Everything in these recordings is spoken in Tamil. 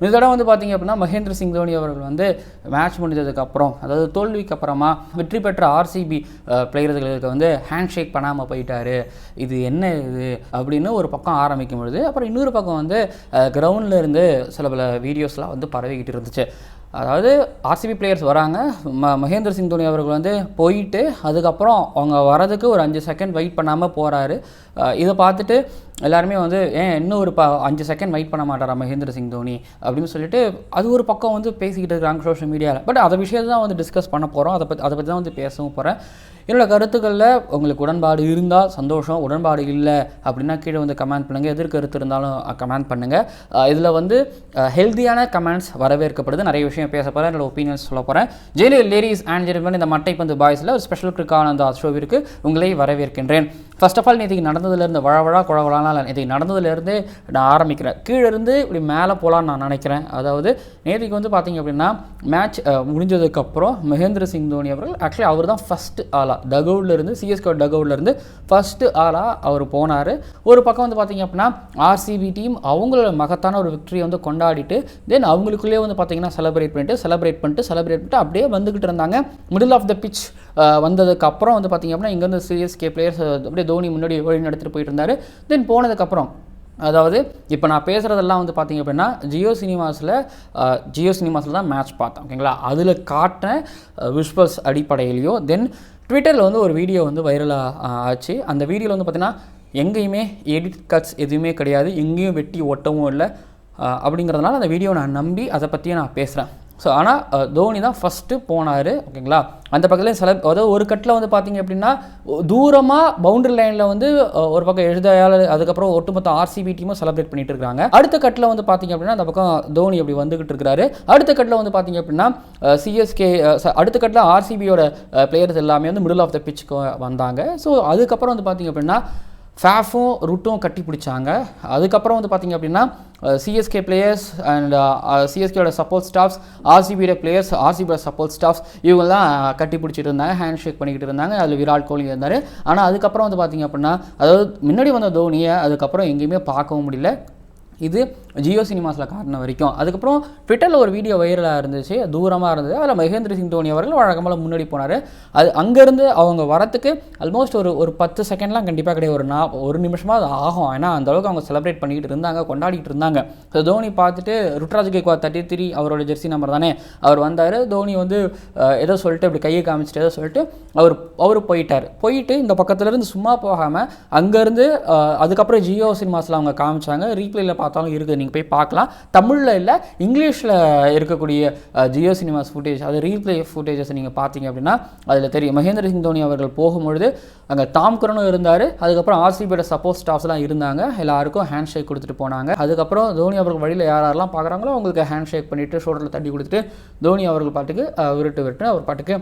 இந்த தடவை வந்து பார்த்தீங்க அப்படின்னா மகேந்திர சிங் தோனி அவர்கள் வந்து மேட்ச் முடிஞ்சதுக்கு அப்புறம் அதாவது தோல்விக்கு அப்புறமா வெற்றி பெற்ற ஆர்சிபி பிளேயர்களுக்கு வந்து ஹேண்ட் ஷேக் பண்ணாமல் போயிட்டாரு. இது என்ன இது? அப்படின்னு ஒரு பக்கம் ஆரம்பிக்கும் பொழுது அப்புறம் இன்னொரு பக்கம் வந்து கிரவுண்டில் இருந்து சில பல வீடியோஸ்லாம் வந்து பரவிக்கிட்டு இருந்துச்சு. அதாவது ஆர்சிபி பிளேயர்ஸ் வராங்க. ம மகேந்திர சிங் தோனி அவர்கள் வந்து போயிட்டு அதுக்கப்புறம் அவங்க வரதுக்கு ஒரு அஞ்சு செகண்ட் வெயிட் பண்ணாமல் போகிறாரு இதை பார்த்துட்டு எல்லாருமே வந்து ஏன் இன்னும் ஒரு ப அஞ்சு செகண்ட் வெயிட் பண்ண மாட்டாரா மகேந்திர சிங் தோனி? அப்படின்னு சொல்லிட்டு அது ஒரு பக்கம் வந்து பேசிக்கிட்டு இருக்கிறாங்க சோஷியல் மீடியாவில் பட் அதை விஷயத்தை தான் வந்து டிஸ்கஸ் பண்ண போகிறோம் அதை பற்றி அதை பற்றி தான் வந்து பேசவும் போகிறேன் என்னோட கருத்துக்களில் உங்களுக்கு உடன்பாடு இருந்தால் சந்தோஷம். உடன்பாடு இல்லை அப்படின்னா கீழே வந்து கமெண்ட் பண்ணுங்கள் எதிர்கருத்து இருந்தாலும் கமெண்ட் பண்ணுங்கள் இதில் வந்து ஹெல்த்தியான கமெண்ட்ஸ் வரவேற்கப்படுது. நிறைய விஷயம் பேச போகிறேன் என்னோட ஒப்பீனியன்ஸ் சொல்ல போகிறேன் ஜெயிலு லேடிஸ் அண்ட் ஜென்மன் இந்த மட்டைப்பந்து பாய்ஸில் ஒரு ஸ்பெஷல் கிரிக்கான அந்த ஷோவிற்கு உங்களை வரவேற்கின்றேன். ஃபர்ஸ்ட் ஆஃப் ஆல் நேற்றுக்கு நடந்ததுலேருந்து வழவழா நாளாக இல்லை நடந்ததுலேருந்து நான் ஆரம்பிக்கிறேன். கீழே இருந்து இப்படி மேலே போகலான்னு நான் நினைக்கிறேன். அதாவது நேற்றுக்கு வந்து பார்த்தீங்க அப்படின்னா மேட்ச் முடிஞ்சதுக்கப்புறம் மகேந்திர சிங் தோனி அவர்கள் ஆக்சுவலி அவர் தான் ஃபஸ்ட்டு ஆளாக டகவுட்லேருந்து சிஎஸ்கே டகவுட்லேருந்து ஃபஸ்ட்டு ஆளாக அவர் போனார். ஒரு பக்கம் வந்து பார்த்தீங்க அப்படின்னா ஆர்சிபி டீம் அவங்களோட மகத்தான ஒரு விக்டரியை வந்து கொண்டாடிட்டு தென் அவங்களுக்குள்ளேயே வந்து பார்த்தீங்கன்னா செலிப்ரேட் பண்ணிட்டு செலிப்ரேட் பண்ணிட்டு செலிப்ரேட் பண்ணிட்டு அப்படியே வந்துக்கிட்டு இருந்தாங்க. மிடில் ஆஃப் த பிச் வந்ததுக்கப்புறம் வந்து பார்த்தீங்க அப்படின்னா இங்கேருந்து சிஎஸ்கே பிளேயர்ஸ் அப்படியே தோனி முன்னாடி வழி நடத்திட்டு போயிட்டு இருந்தார். தென் போனதுக்கப்புறம் அதாவது இப்போ நான் பேசுகிறதெல்லாம் வந்து பார்த்தீங்க அப்படின்னா ஜியோ சினிமாஸில் ஜியோ சினிமாஸில் தான் மேட்ச் பார்த்தேன் ஓகேங்களா அதில் காட்டின விஷுவல்ஸ் அடிப்படையிலையோ தென் ட்விட்டரில் வந்து ஒரு வீடியோ வந்து வைரலாக ஆச்சு. அந்த வீடியோவில் வந்து பார்த்தீங்கன்னா எங்கேயுமே எடிட் கட்ஸ் எதுவுமே கிடையாது. எங்கேயும் வெட்டி ஒட்டவும் இல்லை அப்படிங்கிறதுனால அந்த வீடியோ நான் நம்பி அதை பற்றியே நான் பேசுகிறேன் ஸோ ஆனால் தோனி தான் ஃபஸ்ட்டு போனார் ஓகேங்களா? அந்த பக்கத்தில் சில அதாவது ஒரு கட்டில் வந்து பார்த்தீங்க அப்படின்னா தூரமாக பவுண்டரி லைனில் வந்து ஒரு பக்கம் எழுதையால் அதுக்கப்புறம் ஒட்டுமொத்த ஆர்சிபி டீமும் செலிப்ரேட் பண்ணிட்டு இருக்காங்க. அடுத்த கட்டில் வந்து பார்த்தீங்க அப்படின்னா அந்த பக்கம் தோனி அப்படி வந்துகிட்டு இருக்கிறாரு அடுத்த கட்டில் வந்து பார்த்தீங்க அப்படின்னா சிஎஸ்கே அடுத்த கட்டில் ஆர்சிபியோட பிளேயர்ஸ் எல்லாமே வந்து மிடில் ஆஃப் த பிச்சுக்கு வந்தாங்க. ஸோ அதுக்கப்புறம் வந்து பார்த்தீங்க அப்படின்னா ஃபேஃபும் ருட்டும் கட்டி பிடிச்சாங்க. அதுக்கப்புறம் வந்து பார்த்திங்க அப்படின்னா சிஎஸ்கே பிளேயர்ஸ் அண்ட் சிஎஸ்கேயோட சப்போர்ட் ஸ்டாஃப்ஸ் ஆர்சிபியோட பிளேயர்ஸ் ஆர்சிபியோட சப்போர்ட் ஸ்டாஃப்ஸ் இவங்கெல்லாம் கட்டி பிடிச்சிட்டு இருந்தாங்க ஹேண்ட் ஷேக் பண்ணிக்கிட்டு இருந்தாங்க. அதில் விராட் கோலி இருந்தார். ஆனால் அதுக்கப்புறம் வந்து பார்த்திங்க அப்படின்னா அதாவது முன்னாடி வந்த தோனியை அதுக்கப்புறம் எங்கேயுமே பார்க்கவும் முடியல. இது ஜியோ சினிமாஸில் காட்டின வரைக்கும். அதுக்கப்புறம் ட்விட்டரில் ஒரு வீடியோ வைரலாக இருந்துச்சு. தூரமாக இருந்தது. அதில் மகேந்திர சிங் தோனி அவர்கள் வழக்கமாக முன்னாடி போனார். அது அங்கேருந்து அவங்க வரத்துக்கு ஆல்மோஸ்ட் ஒரு ஒரு பத்து செகண்ட்லாம் கண்டிப்பாக கிடையாது. ஒரு நா ஒரு நிமிஷமாக அது ஆகும். ஏன்னா அந்த அளவுக்கு அவங்க செலிப்ரேட் பண்ணிக்கிட்டு இருந்தாங்க கொண்டாடிட்டு இருந்தாங்க. ஸோ தோனி பார்த்துட்டு ருட்ராஜ் கேக்வா தேர்ட்டி த்ரீ அவரோட ஜெர்சி நம்பர் தானே? அவர் வந்தார். தோனி வந்து ஏதோ சொல்லிட்டு இப்படி கையை காமிச்சிட்டு ஏதோ சொல்லிட்டு அவர் அவர் போயிட்டார். போயிட்டு இந்த பக்கத்துலேருந்து சும்மா போகாமல் அங்கேருந்து அதுக்கப்புறம் ஜியோ சினிமாஸில் அவங்க காமிச்சாங்க. ரீப்ளேயில் பார்த்தாலும் இருக்குது நீங்கள் போய் பார்க்கலாம். தமிழில் இல்லை இங்கிலீஷில் இருக்கக்கூடிய ஜியோ சினிமாஸ் ஃபுட்டேஜ் அது ரீப்ளே ஃபுட்டேஜஸ் நீங்கள் பார்த்தீங்க அப்படின்னா அதில் தெரியும். மகேந்திர சிங் தோனி அவர்கள் போகும்பொழுது அங்கே தாம்கரனும் இருந்தார். அதுக்கப்புறம் ஆர்சிபியோட சப்போர்ட் ஸ்டாஃப்ஸ்லாம் இருந்தாங்க. எல்லாருக்கும் ஹேண்ட் ஷேக் கொடுத்துட்டு போனாங்க. அதுக்கப்புறம் தோனி அவர்கள் வழியில் யார் யாரெல்லாம் பார்க்குறாங்களோ அவங்களுக்கு ஹேண்ட் ஷேக் பண்ணிவிட்டு ஷோல்டரில் தட்டி கொடுத்துட்டு தோனி அவர்கள் பாட்டுக்கு விருட்டு விருட்டு அவர் பாட்டுக்கு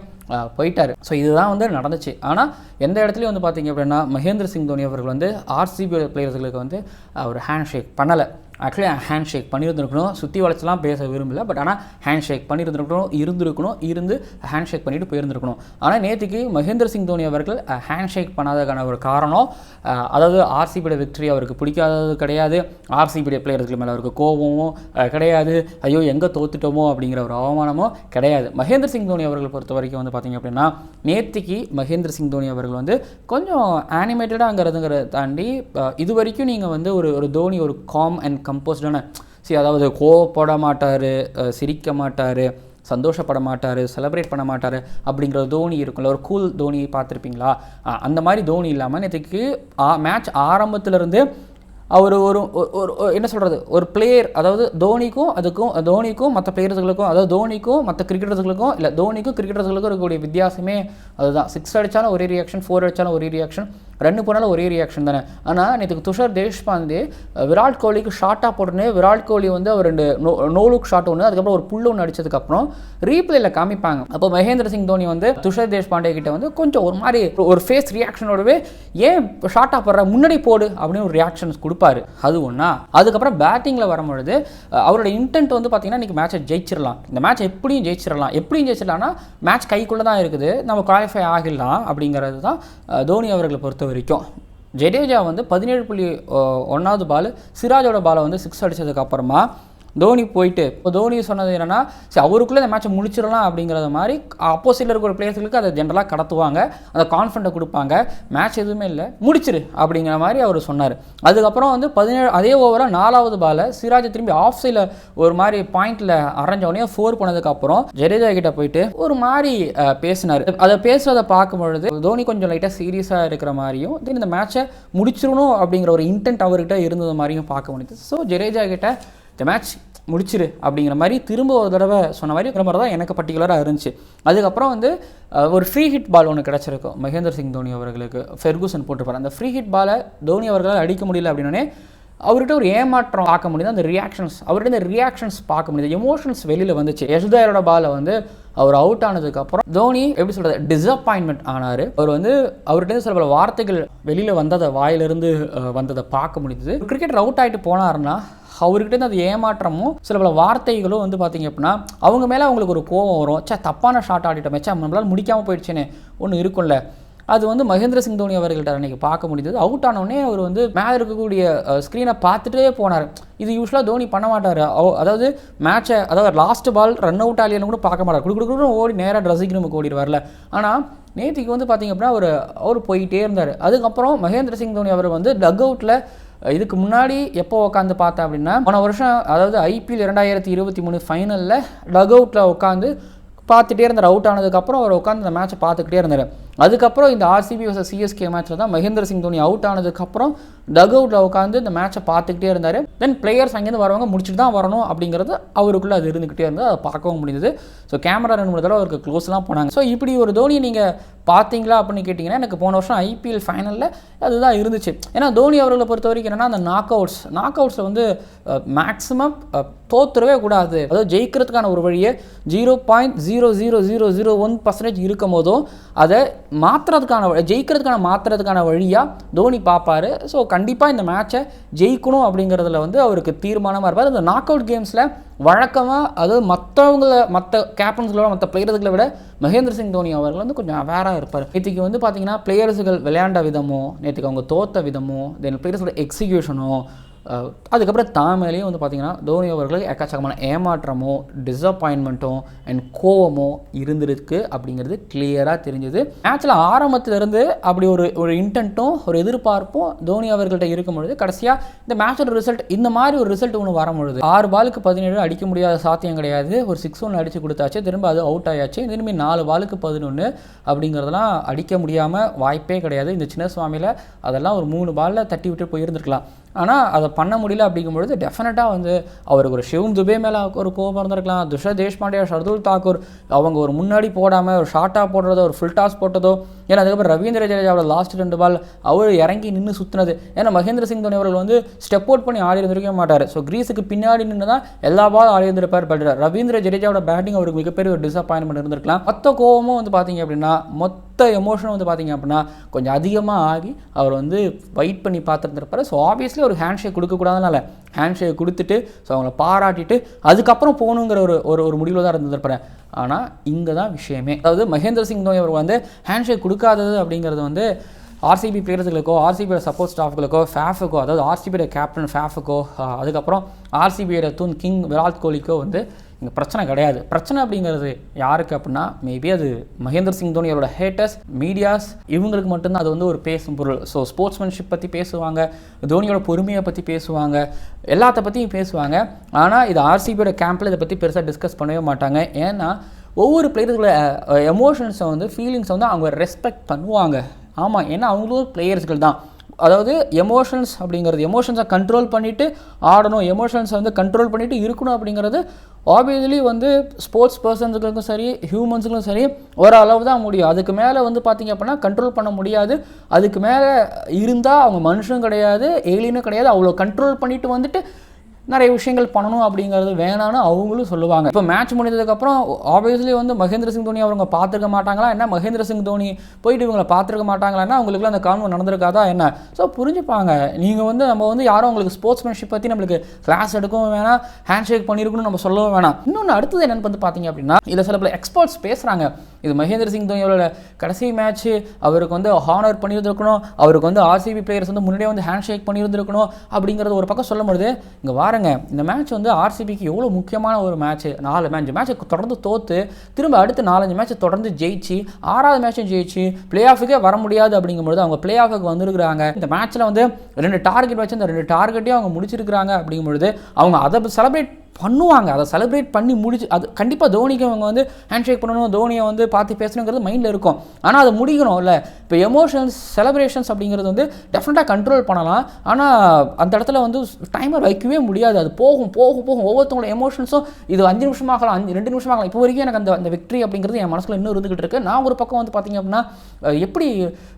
போயிட்டார். ஸோ இதுதான் வந்து நடந்துச்சு. ஆனால் எந்த இடத்துலையும் வந்து பார்த்தீங்க அப்படின்னா மகேந்திர சிங் தோனி அவர்கள் வந்து ஆர்சிபியோட பிளேயர்களுக்கு வந்து அவர் ஹேண்ட் ஷேக் பண்ணலை. ஆக்சுவலி ஹேண்ட் ஷேக் பண்ணியிருந்துருக்கணும். சுற்றி வளைச்சலாம் பேச விரும்பல பட் ஆனால் ஹேண்ட் ஷேக் பண்ணியிருந்துருக்கணும் இருந்திருக்கணும் இருந்து ஹேண்ட் ஷேக் பண்ணிட்டு போயிருந்துருக்கணும். ஆனால் நேற்றுக்கு மகேந்திர சிங் தோனி அவர்கள் ஹேண்ட் ஷேக் பண்ணாததுக்கான ஒரு காரணம் அதாவது ஆர்சிபியோட விக்டரி அவருக்கு பிடிக்காதது கிடையாது. ஆர்சிபியோட பிளேயர்களுக்கு மேலே அவருக்கு கோபமும் கிடையாது. ஐயோ எங்கே தோத்துட்டோமோ அப்படிங்கிற ஒரு அவமானமோ கிடையாது. மகேந்திர சிங் தோனி அவர்கள் பொறுத்த வரைக்கும் வந்து பார்த்திங்க அப்படின்னா நேற்றுக்கு மகேந்திர சிங் தோனி அவர்கள் வந்து கொஞ்சம் ஆனிமேட்டடாங்கிறதுங்கிறத தாண்டி இது வரைக்கும் நீங்கள் வந்து ஒரு ஒரு தோனி ஒரு காம் அண்ட் கம்போஸ்டான சரி அதாவது கோவப்பட மாட்டார் சிரிக்க மாட்டார் சந்தோஷப்பட மாட்டார் செலப்ரேட் பண்ண மாட்டார் அப்படிங்கிற தோனி இருக்கும்ல ஒரு கூல் தோனி பார்த்துருப்பீங்களா? அந்த மாதிரி தோனி இல்லாமல் நேற்றுக்கு மேட்ச் ஆரம்பத்துலேருந்து அவர் ஒரு ஒரு என்ன சொல்கிறது ஒரு பிளேயர் அதாவது தோனிக்கும் அதுக்கும் தோனிக்கும் மற்ற பிளேயர்ஸுகளுக்கும் அதாவது தோனிக்கும் மற்ற கிரிக்கெட்டர்ஸுகளுக்கும் இல்லை தோனிக்கும் கிரிக்கெட்டர்ஸுகளுக்கும் இருக்கக்கூடிய வித்தியாசமே அதுதான். சிக்ஸ் அடித்தாலும் ஒரே ரியாக்ஷன் ஃபோர் அடித்தாலும் ஒரே ரியாக்ஷன் ரன்னு போனாலும் ஒரே ரியாக்ஷன் தானே. ஆனால் நேற்றுக்கு துஷார் தேஷ்பாந்தே விராட் கோலிக்கு ஷார்ட்டாக போட்டுனே விராட் கோலி வந்து அவர் ரெண்டு நோ நோலுக் ஷாட் ஒன்று அதுக்கப்புறம் ஒரு புல் ஒன்று அடிச்சதுக்கப்புறம் ரீப்ளேயில் காமிப்பாங்க. அப்போ மகேந்திர சிங் தோனி வந்து துஷார் தேஷ்பாண்டே கிட்ட வந்து கொஞ்சம் ஒரு மாதிரி ஒரு ஃபேஸ் ரியாக்ஷனோடவே ஏன் ஷார்ட்டாக போடுற? முன்னாடி போடு அப்படின்னு ஒரு ரியாக்ஷன்ஸ் கொடுப்பாரு. அது ஒன்றா அதுக்கப்புறம் பேட்டிங்கில் வரும்பொழுது அவரோட இன்டென்ட் வந்து பார்த்தீங்கன்னா இன்றைக்கி மேட்சை ஜெயிச்சிடலாம் இந்த மேட்ச் எப்படியும் ஜெயிச்சிடலாம் எப்படியும் ஜெயிச்சிடலாம்னா மேட்ச் கைக்குள்ளே தான் இருக்குது. நம்ம குவாலிஃபை ஆகிடலாம் அப்படிங்கிறது தான் தோனி அவர்களை பொறுத்த வரைக்கும். ஜடேஜா வந்து பதினேழு புள்ளி ஒன்றாவது பால் சிராஜோட பாலை வந்து சிக்ஸ் அடித்ததுக்கப்புறமா அப்புறமா தோனி போயிட்டு இப்போ தோனி சொன்னது என்னென்னா சரி அவருக்குள்ளே இந்த மேட்சை முடிச்சிடலாம் அப்படிங்கிறத மாதிரி அப்போசிட்டில் இருக்கிற பிளேயர்களுக்கு அதை ஜென்ரலாக கடத்துவாங்க அந்த கான்ஃபிடண்ட்டை கொடுப்பாங்க. மேட்ச் எதுவுமே இல்லை முடிச்சிரு அப்படிங்கிற மாதிரி அவர் சொன்னார். அதுக்கப்புறம் வந்து பதினேழு அதே ஓவராக நாலாவது பாலை சிராஜ் திரும்பி ஆஃப் சைடில் ஒரு மாதிரி பாயிண்டில் அரைஞ்ச உடனே ஃபோர் பண்ணதுக்கப்புறம் ஜடேஜா கிட்ட போயிட்டு ஒரு மாதிரி பேசினார். அதை பேசுறதை பார்க்கும் பொழுது தோனி கொஞ்சம் லைட்டாக சீரியஸாக இருக்கிற மாதிரியும் தென் இந்த மேட்சை முடிச்சிடணும் அப்படிங்கிற ஒரு இன்டென்ட் அவர்கிட்ட இருந்தது மாதிரியும் பார்க்க முடியுது ஸோ ஜடேஜா கிட்ட இந்த மேட்ச் முடிச்சிரு அப்படிங்கிற மாதிரி திரும்ப ஒரு தடவை சொன்ன மாதிரி இருக்கிற மாதிரி தான் எனக்கு பர்டிகுலராக இருந்துச்சு. அதுக்கப்புறம் வந்து ஒரு ஃப்ரீ ஹிட் பால் ஒன்று கிடச்சிருக்கும் மகேந்திர சிங் தோனி அவர்களுக்கு. ஃபெர்கூசன் போட்டிருப்பார். அந்த ஃப்ரீ ஹிட் பாலை தோனி அவர்களால் அடிக்க முடியல அப்படின்னே அவர்கிட்ட ஒரு ஏமாற்றம் பார்க்க முடியுது அந்த ரியாக்ஷன்ஸ் அவர்கிட்ட இந்த ரியாக்ஷன்ஸ் பார்க்க முடியுது. எமோஷன்ஸ் வெளியில் வந்துச்சு. யசுதாயரோட பாலை வந்து அவர் அவுட் ஆனதுக்கப்புறம் தோனி எப்படி சொல்கிறது டிசப்பாயின்மெண்ட் ஆனார். அவர் வந்து அவர்கிட்ட சில பல வார்த்தைகள் வெளியில் வந்ததை வாயிலிருந்து வந்ததை பார்க்க முடியுது கிரிக்கெட் அவுட் ஆகிட்டு போனாருன்னா அவர்கிட்ட அது ஏமாற்றமும் சில பல வார்த்தைகளும் வந்து பார்த்தீங்க அப்படின்னா அவங்க மேலே அவங்களுக்கு ஒரு கோவம் வரும். சே தப்பான ஷாட் ஆடிட்டோமே. சே நம்மளால் முடிக்காமல் போயிடுச்சேனே. ஒன்று இருக்கும்ல. அது வந்து மகேந்திர சிங் தோனி அவர்கள்ட்ட அன்றைக்கி பார்க்க முடியுது அவுட் ஆனோடனே அவர் வந்து மேலே இருக்கக்கூடிய ஸ்க்ரீனை பார்த்துட்டே போனார். இது யூஸ்வலாக தோனி பண்ண மாட்டார். அதாவது மேட்சை அதாவது லாஸ்ட் பால் ரன் அவுட் ஆலியன்னு கூட பார்க்க மாட்டார். குடு குடுக்குன்னு ஓடி நேராக ட்ரெஸ்ஸிங் ரூமுக்கு ஓடிடுவார்ல. ஆனால் நேத்திக்கு வந்து பார்த்திங்க அப்படின்னா அவர் அவர் போயிட்டே இருந்தார். அதுக்கப்புறம் மகேந்திர சிங் தோனி அவர் வந்து டக் அவுட்டில் இதுக்கு முன்னாடி எப்போ உட்காந்து பார்த்தேன் அப்படின்னா போன வருஷம் அதாவது ஐபிஎல் இரண்டாயிரத்தி இருபத்தி மூணு ஃபைனலில் டக் அவுட்டில் உட்காந்து பார்த்துட்டே இருந்தார். அவுட் ஆனதுக்கப்புறம் அவர் உட்காந்து அந்த மேட்ச்சை பார்த்துக்கிட்டே இருந்தார். அதுக்கப்புறம் இந்த ஆர்சிபி வர்சஸ் சிஎஸ்கே மேட்ச்சில் தான் மகேந்திர சிங் தோனி அவுட் ஆனதுக்கப்புறம் டக் அவுட்டில் உட்காந்து இந்த மேட்சை பார்த்துக்கிட்டே இருந்தார். தென் பிளேயர்ஸ் அங்கேருந்து வரவங்க முடிச்சுட்டு தான் வரணும் அப்படிங்கிறது அவருக்குள்ளே அது இருந்துக்கிட்டே இருந்தது. அதை பார்க்கவும் முடிஞ்சது ஸோ கேமரா ரெண்டு மூணு தடவை அவருக்கு க்ளோஸ்லாம் போனாங்க. ஸோ இப்படி ஒரு தோனி நீங்கள் பார்த்தீங்களா அப்படின்னு கேட்டிங்கன்னா எனக்கு போன வருஷம் ஐபிஎல் ஃபைனலில் அதுதான் இருந்துச்சு. ஏன்னா தோனி அவர்களை பொறுத்த வரைக்கும் என்னென்னா அந்த நாக் அவுட்ஸ் நாக் அவுட்ஸில் வந்து மேக்ஸிமம் தோத்துறவே கூடாது. அதாவது ஜெயிக்கிறதுக்கான ஒரு வழியை zero point zero zero zero zero one percentage இருக்கும் போதும் அதை மாற்றுறதுக்கான வழி- ஜெயிக்கிறதுக்கான மாற்றுறதுக்கான வழியாக தோனி பார்ப்பாரு ஸோ கண்டிப்பாக இந்த மேட்சை ஜெயிக்கணும் அப்படிங்கிறதுல வந்து அவருக்கு தீர்மானமாக இருப்பார். இந்த நாக் அவுட் கேம்ஸில் வழக்கமாக அதாவது மற்றவங்கள மற்ற கேப்டன்ஸ்களோட மற்ற பிளேயர்ஸ்களை விட மகேந்திர சிங் தோனி அவர்கள் வந்து கொஞ்சம் வேறாக இருப்பார். நேற்றுக்கு வந்து பார்த்தீங்கன்னா பிளேயர்ஸுகள் விளையாண்ட விதமோ நேற்றுக்கு அவங்க தோத்த விதமோ தென் பிளேயர்ஸோட எக்ஸிக்யூஷனோ அதுக்கப்புறம் தாமேலேயும் வந்து பார்த்திங்கன்னா தோனி அவர்களுக்கு எக்கச்சக்கமான ஏமாற்றமோ டிசப்பாயின்மெண்ட்டோ அண்ட் கோவமோ இருந்திருக்கு அப்படிங்கிறது கிளியராக தெரிஞ்சுது. மேட்ச்சில் ஆரம்பத்திலிருந்து அப்படி ஒரு ஒரு இன்டென்ட்டும் ஒரு எதிர்பார்ப்பும் தோனி அவர்கள்ட்ட இருக்கும் பொழுது கடைசியாக இந்த மேட்சோட ரிசல்ட் இந்த மாதிரி ஒரு ரிசல்ட் ஒன்று வரும் பொழுது ஆறு பாலுக்கு பதினேழு அடிக்க முடியாத சாத்தியம் கிடையாது. ஒரு சிக்ஸ் ஒன்று அடித்து கொடுத்தாச்சு திரும்ப அது அவுட் ஆயாச்சு. திரும்பி நாலு பாலுக்கு பதினொன்று அப்படிங்கிறதெல்லாம் அடிக்க முடியாமல் வாய்ப்பே கிடையாது. இந்த சின்ன சுவாமியில் அதெல்லாம் ஒரு மூணு பாலில் தட்டி விட்டு போயிருந்துருக்கலாம். ஆனால் அதை பண்ண முடியல அப்படிங்கும்பொழுது டெஃபினட்டாக வந்து அவருக்கு ஒரு சிவம் துபே மேலே ஒரு கோபம் இருந்திருக்கலாம். துஷா தேஷ்பாண்டே ஷர்துல் தாக்கூர் அவங்க ஒரு முன்னாடி போடாமல் ஒரு ஷார்ட்டாக போடுறதோ ஒரு ஃபுல் டாஸ் போட்டதோ ஏன்னா அதுக்கப்புறம் ரவீந்திர ஜடேஜாவோட லாஸ்ட் ரெண்டு பால் அவர் இறங்கி நின்று சுற்றினது ஏன்னா மகேந்திர சிங் தோனி அவர்கள் வந்து ஸ்டெப் அவுட் பண்ணி ஆடி இருந்திருக்கவே மாட்டார். ஸோ கிரீஸுக்கு பின்னாடி நின்று தான் எல்லா பால் ஆடி இருந்திருப்பார். பட் ரவீந்திர ஜடேஜாவோட பேட்டிங் அவருக்கு மிகப்பெரிய ஒரு டிசப்பாயின்மெண்ட் இருந்திருக்கலாம். மொத்த கோவமும் வந்து பார்த்தீங்க அப்படின்னா மொத்த எமோஷனும் வந்து பார்த்தீங்க அப்படின்னா கொஞ்சம் அதிகமாக ஆகி அவர் வந்து வெயிட் பண்ணி பார்த்துருந்துருப்பார். ஸோ ஆப்வியஸ்லி ஒரு ஹேண்ட் ஷேக் கொடுக்கக்கூடாதுனால ஹேண்ட் ஷேக் கொடுத்துட்டு ஸோ அவங்கள பாராட்டிட்டு அதுக்கப்புறம் போகணுங்கிற ஒரு ஒரு ஒரு முடிவில் தான் இருந்திருப்பேன் ஆனால் இங்கே தான் விஷயமே. அதாவது மகேந்திர சிங் தோனி அவர் வந்து ஹேண்ட் ஷேக் கொடுக்காதது அப்படிங்கிறது வந்து ஆர்சிபி பிளேயர்ஸுகளுக்கோ ஆர்சிபியோட சப்போர்ட் ஸ்டாஃப்களுக்கோ ஃபேஃபுக்கோ அதாவது ஆர்சிபியோட கேப்டன் ஃபேஃபுக்கோ அதுக்கப்புறம் ஆர்சிபியோட தூன் கிங் விராட் கோலிக்கோ வந்து இங்கே பிரச்சனை கிடையாது. பிரச்சனை அப்படிங்கிறது யாருக்கு அப்படின்னா மேபி அது மகேந்திர சிங் தோனியோட ஹேட்டர்ஸ் மீடியாஸ் இவங்களுக்கு மட்டும்தான். அது வந்து ஒரு பேசும் பொருள். ஸோ ஸ்போர்ட்ஸ்மேன்ஷிப் பற்றி பேசுவாங்க தோனியோட பொறுமையை பற்றி பேசுவாங்க எல்லாத்த பற்றியும் பேசுவாங்க. ஆனால் இது ஆர்சிபியோட கேம்பில் இதை பற்றி பெருசாக டிஸ்கஸ் பண்ணவே மாட்டாங்க. ஏன்னா ஒவ்வொரு பிளேயர்களோட எமோஷன்ஸை வந்து ஃபீலிங்ஸை வந்து அவங்க ரெஸ்பெக்ட் பண்ணுவாங்க. ஆமாம் ஏன்னா அவங்களும் பிளேயர்ஸ்கள் தான். அதாவது எமோஷன்ஸ் அப்படிங்கிறது எமோஷன்ஸை கண்ட்ரோல் பண்ணிவிட்டு ஆடணும் எமோஷன்ஸை வந்து கண்ட்ரோல் பண்ணிவிட்டு இருக்கணும் அப்படிங்கிறது ஆப்வியஸ்லி வந்து ஸ்போர்ட்ஸ் பர்சன்ஸுகளுக்கும் சரி ஹியூமன்ஸுக்கும் சரி ஓரளவு தான் முடியும். அதுக்கு மேலே வந்து பார்த்திங்க அப்படின்னா கண்ட்ரோல் பண்ண முடியாது. அதுக்கு மேலே இருந்தால் அவங்க மனுஷனும் கிடையாது ஏலியனும் கிடையாது. அவ்வளோ கண்ட்ரோல் பண்ணிட்டு வந்துட்டு நிறைய விஷயங்கள் பண்ணணும் அப்படிங்கிறது வேணான்னு அவங்களும் சொல்லுவாங்க. இப்போ மேட்ச் முடிஞ்சதுக்கப்புறம் ஆப்வியஸ்லி வந்து மகேந்திர சிங் தோனி அவங்க பார்த்துருக்க மாட்டாங்களா? என்ன மகேந்திர சிங் தோனி போயிட்டு இவங்களை பார்த்துருக்க மாட்டாங்களான்னா அவங்களுக்குலாம் அந்த கான்வோ நடந்திருக்காதா என்ன? ஸோ புரிஞ்சுப்பாங்க. நீங்கள் வந்து நம்ம வந்து யாரும் உங்களுக்கு ஸ்போர்ட்ஸ்மேன்ஷிப் பற்றி நம்மளுக்கு கிளாஸ் எடுக்கவும் வேணாம் ஹேண்ட் ஷேக் பண்ணியிருக்கணும் நம்ம சொல்லவும் வேணாம். இன்னொன்று அடுத்தது என்னென்னு வந்து பார்த்தீங்க அப்படின்னா இதில் சில பல எக்ஸ்பர்ட்ஸ் பேசுகிறாங்க இது மகேந்திர சிங் தோனியோட கடைசி மேட்ச் அவருக்கு வந்து ஹானர் பண்ணியிருந்திருக்கணும். அவருக்கு வந்து ஆர்சிபி பிளேயர்ஸ் வந்து முன்னாடியே வந்து ஹேண்ட் ஷேக் பண்ணியிருந்திருக்கணும் அப்படிங்கிறது ஒரு பக்கம் சொல்லும்போது இங்கே வார பாருங்கள் இந்த மேட்ச் வந்து ஆர்சிபிக்கு எவ்வளோ முக்கியமான ஒரு மேட்ச் நாலு மேட்ச் மேட்ச்சை தொடர்ந்து தோத்து திரும்ப அடுத்து நாலஞ்சு மேட்ச் தொடர்ந்து ஜெயிச்சு ஆறாவது மேட்சும் ஜெயிச்சு பிளே ஆஃபுக்கே வர முடியாது அப்படிங்கும்போது அவங்க பிளே ஆஃபுக்கு வந்திருக்கிறாங்க. இந்த மேட்ச்சில் வந்து ரெண்டு டார்கெட் வச்சு அந்த ரெண்டு டார்கெட்டையும் அவங்க முடிச்சிருக்கிறாங்க அப்படிங்கும்பொழுது அவங்க அதை செலிப்ரேட் பண்ணுவாங்க. அதை செலிப்ரேட் பண்ணி முடிச்சு அது கண்டிப்பாக தோனிக்கு அவங்க வந்து ஹேண்ட் ஷேக் பண்ணணும் தோனியை வந்து பார்த்து பேசணுங்கிறது மைண்டில் இருக்கும். ஆனால் அதை முடிக்கணும் இல்லை இப்போ எமோஷன்ஸ் செலிப்ரேஷன்ஸ் அப்படிங்கிறது வந்து டெஃபினட்டாக கண்ட்ரோல் பண்ணலாம். ஆனால் அந்த இடத்துல வந்து டைமர் வைக்கவே முடியாது. அது போகும் போகும் போகும். ஒவ்வொருத்தவங்களோட எமோஷன்ஸும் இது அஞ்சு நிமிஷம் ஆகலாம் அஞ்சு ரெண்டு நிமிஷம் ஆகலாம் இப்போ வரைக்கும் எனக்கு அந்த அந்த விக்ட்ரி அப்படிங்கிறது என் மனசில் இன்னும் இருந்துகிட்டு இருக்கு. நான் ஒரு பக்கம் வந்து பார்த்தீங்க அப்படின்னா எப்படி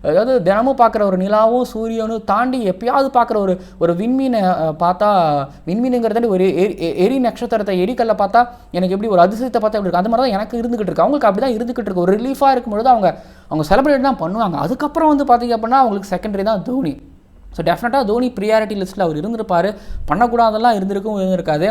அதாவது தினமும் பார்க்குற ஒரு நிலாவும் சூரியனும் தாண்டி எப்பயாவது பார்க்குற ஒரு ஒரு விண்மீனை பார்த்தா விண்மீனுங்கிறத ஒரு எரி- எரி நட்சத்திரத்தை எரிக்கல்ல பார்த்தா எனக்கு எப்படி ஒரு அதிசயத்தை பார்த்தா எப்படி இருக்கு? அந்த மாதிரி தான் எனக்கு இருந்துகிட்டு இருக்கு. அவங்களுக்கு அப்படி தான் இருந்துகிட்டு இருக்கு. ஒரு ரிலீஃபாக இருக்கும்பொழுது அவங்க அவங்க செலிப்ரேட் தான் பண்ணுவாங்க. அதுக்கப்புறம் வந்து பார்த்தீங்க அப்படின்னா அவங்களுக்கு செகண்டரி தான் தோனி. ஸோ டெஃபினட்டாக தோனி ப்ரியாரிட்டி லிஸ்ட்டில் அவர் இருந்திருப்பார். பண்ணக்கூடாதெல்லாம் இருந்திருக்கும் இருந்திருக்காது.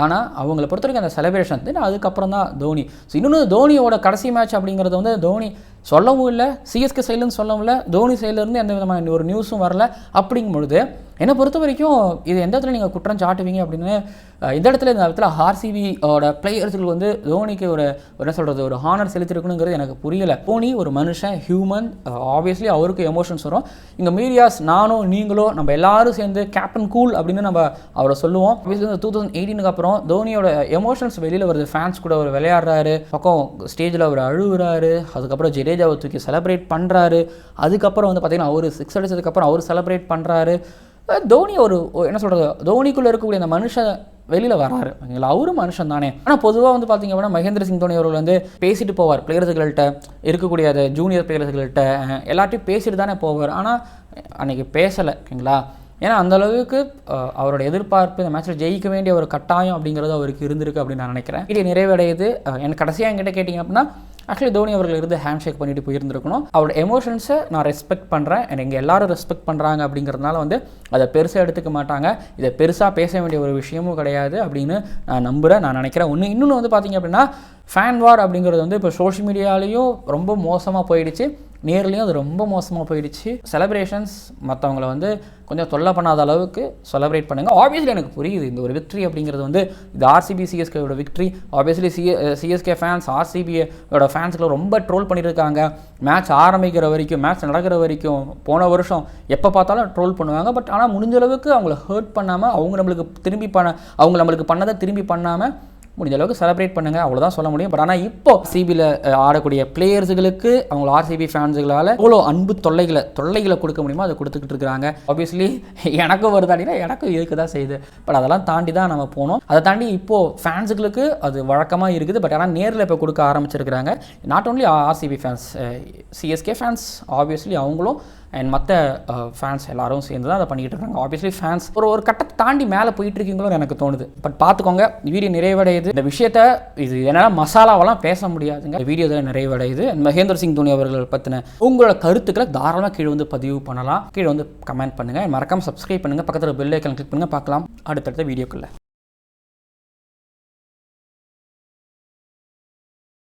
ஆனால் அவங்கள பொறுத்த வரைக்கும் அந்த செலிப்ரேஷன் தென் அதுக்கப்புறம் தான். தோனி ஸோ இன்னொன்று தோனியோட கடைசி மேட்ச் அப்படிங்கிறது வந்து தோனி சொல்லவும் இல்லை சிஎஸ்கே சைட்லேருந்து சொல்லவும் இல்லை தோனி சைட்லேருந்து எந்த விதமான ஒரு நியூஸும் வரல. அப்படிங்கும் பொழுது என்னை பொறுத்த வரைக்கும் இது எந்த இடத்துல நீங்கள் குற்றம் சாட்டுவீங்க அப்படின்னு இந்த இடத்துல இந்த இடத்துல ஆர்சிபியோட பிளேயர்ஸுக்கு வந்து தோனிக்கு ஒரு என்ன சொல்கிறது ஒரு ஹானர் செலுத்திருக்கணுங்கிறது எனக்கு புரியல. தோனி ஒரு மனுஷன் ஹியூமன் ஆப்வியஸ்லி அவருக்கு எமோஷன்ஸ் வரும். இங்கே மீடியாஸ் நானும் நீங்களோ நம்ம எல்லாரும் சேர்ந்து கேப்டன் கூல் அப்படின்னு நம்ம அவரை சொல்லுவோம். டூ தௌசண்ட் எயிட்டீனுக்கு அப்புறம் தோனியோட எமோஷன்ஸ் வெளியில் வருது. ஃபேன்ஸ் கூட அவர் விளையாடுறாரு. பக்கம் ஸ்டேஜில் அவர் அழுகுறாரு அதுக்கப்புறம் ஜடேஜாவை தூக்கி செலப்ரேட் பண்ணுறாரு அதுக்கப்புறம் வந்து பார்த்திங்கன்னா அவர் சிக்ஸ் அடிச்சதுக்கப்புறம் அவர் செலப்ரேட் பண்ணுறாரு தோனி ஒரு என்ன சொல்கிறது தோனிக்குள்ளே இருக்கக்கூடிய அந்த மனுஷன் வெளியில் வராரு ஓகேங்களா அவரும் மனுஷன் தானே. ஆனால் பொதுவாக வந்து பார்த்தீங்க அப்படின்னா மகேந்திர சிங் தோனி அவர்கள் வந்து பேசிட்டு போவார். பிளேயர்ஸுகள்கிட்ட இருக்கக்கூடிய அது ஜூனியர் பிளேயர்ஸுகள்கிட்ட எல்லார்ட்டையும் பேசிட்டு தானே போவார். ஆனால் அன்னைக்கு பேசலை ஓகேங்களா? ஏன்னா அந்த அளவுக்கு அவரோட எதிர்பார்ப்பு இந்த மேட்ச்சில் ஜெயிக்க வேண்டிய ஒரு கட்டாயம் அப்படிங்கிறது அவருக்கு இருந்திருக்கு அப்படின்னு நான் நினைக்கிறேன். இது நிறைவடையுது. எனக்கு கடைசியாக என்கிட்ட கேட்டிங்க அப்படின்னா ஆக்சுவலி தோனி அவர்கள் இருந்து ஹேண்ட் ஷேக் பண்ணிட்டு போயிருந்திருக்கணும். அவரோட எமோஷன்ஸை நான் ரெஸ்பெக்ட் பண்ணுறேன் எனக்கு எல்லாரும் ரெஸ்பெக்ட் பண்ணுறாங்க அப்படிங்கிறதுனால வந்து அதை பெருசாக எடுத்துக்க மாட்டாங்க. இதை பெருசாக பேச வேண்டிய ஒரு விஷயமும் கிடையாது அப்படின்னு நான் நம்புகிறேன் நான் நினைக்கிறேன். ஒன்று இன்னொன்று வந்து பார்த்தீங்க அப்படின்னா ஃபேன் வார் அப்படிங்கிறது வந்து இப்போ சோஷியல் மீடியாலேயும் ரொம்ப மோசமாக போயிடுச்சு. நேர்லேயும் அது ரொம்ப மோசமாக போயிடுச்சு. செலப்ரேஷன்ஸ் மற்றவங்கள வந்து கொஞ்சம் தொல்லை பண்ணாத அளவுக்கு செலப்ரேட் பண்ணுங்கள் ஆப்வியஸ்லி எனக்கு புரியுது இந்த ஒரு விக்ட்ரி அப்படிங்கிறது வந்து இது ஆர்சிபி சிஎஸ்கேயோட விக்ட்ரி ஆப்வியஸ்லி சிஎ சிஎஸ்கே ஃபேன்ஸ் ஆர்சிபியோட ஃபேன்ஸ்களை ரொம்ப ட்ரோல் பண்ணியிருக்காங்க மேட்ச் ஆரம்பிக்கிற வரைக்கும் மேட்ச் நடக்கிற வரைக்கும் போன வருஷம் எப்போ பார்த்தாலும் ட்ரோல் பண்ணுவாங்க. பட் ஆனால் முடிஞ்ச அளவுக்கு அவங்கள ஹர்ட் பண்ணாமல் அவங்க நம்மளுக்கு திரும்பி பண்ண அவங்க நம்மளுக்கு பண்ணதை திரும்பி பண்ணாமல் முடிஞ்ச அளவுக்கு செலிப்ரேட் பண்ணுங்கள் அவ்வளோதான் சொல்ல முடியும். பட் ஆனால் இப்போ சிபியில் ஆடக்கூடிய பிளேயர்ஸுகளுக்கு அவங்க ஆர்சிபி ஃபேன்ஸுகளால் எவ்வளோ அன்பு தொல்லைகளை தொல்லைகளை கொடுக்க முடியுமோ அதை கொடுத்துக்கிட்டு இருக்கிறாங்க. ஆப்வியஸ்லி எனக்கும் வருது அப்படின்னா எனக்கும் இருக்க தான் செய்யுது. பட் அதெல்லாம் தாண்டி தான் நம்ம போனோம். அதை தாண்டி இப்போது ஃபேன்ஸுகளுக்கு அது வழக்கமாக இருக்குது. பட் ஆனால் நேரில் இப்போ கொடுக்க ஆரம்பிச்சிருக்கிறாங்க. Not only RCB fans CSK fans obviously அவங்களும் அண்ட் மற்ற ஃபேன்ஸ் எல்லாரும் சேர்ந்து தான் அதை பண்ணிக்கிட்டு இருக்காங்க. ஆப்வியஸ்லி ஃபேன்ஸ் ஒரு ஒரு கட்டத்தை தாண்டி மேலே போயிட்டு இருக்கீங்களோ எனக்கு தோணுது. பட் பார்த்துக்கோங்க வீடியோ நிறைவடையுது. இந்த விஷயத்த இது என்னால் மசாலாவெல்லாம் பேச முடியாதுங்க. வீடியோ தான் நிறைவடையுது. And மகேந்திர சிங் தோனி அவர்கள் பற்றின உங்களோட கருத்துக்களை தாராளமாக கீழே வந்து பதிவு பண்ணலாம். கீழே வந்து கமெண்ட் பண்ணுங்கள் மறக்காமல் சப்ஸ்கிரைப் பண்ணுங்கள் பக்கத்தில் பெல் ஐக்கன் கிளிக் பண்ணுங்கள் பார்க்கலாம். அடுத்தடுத்த வீடியோக்குள்ளே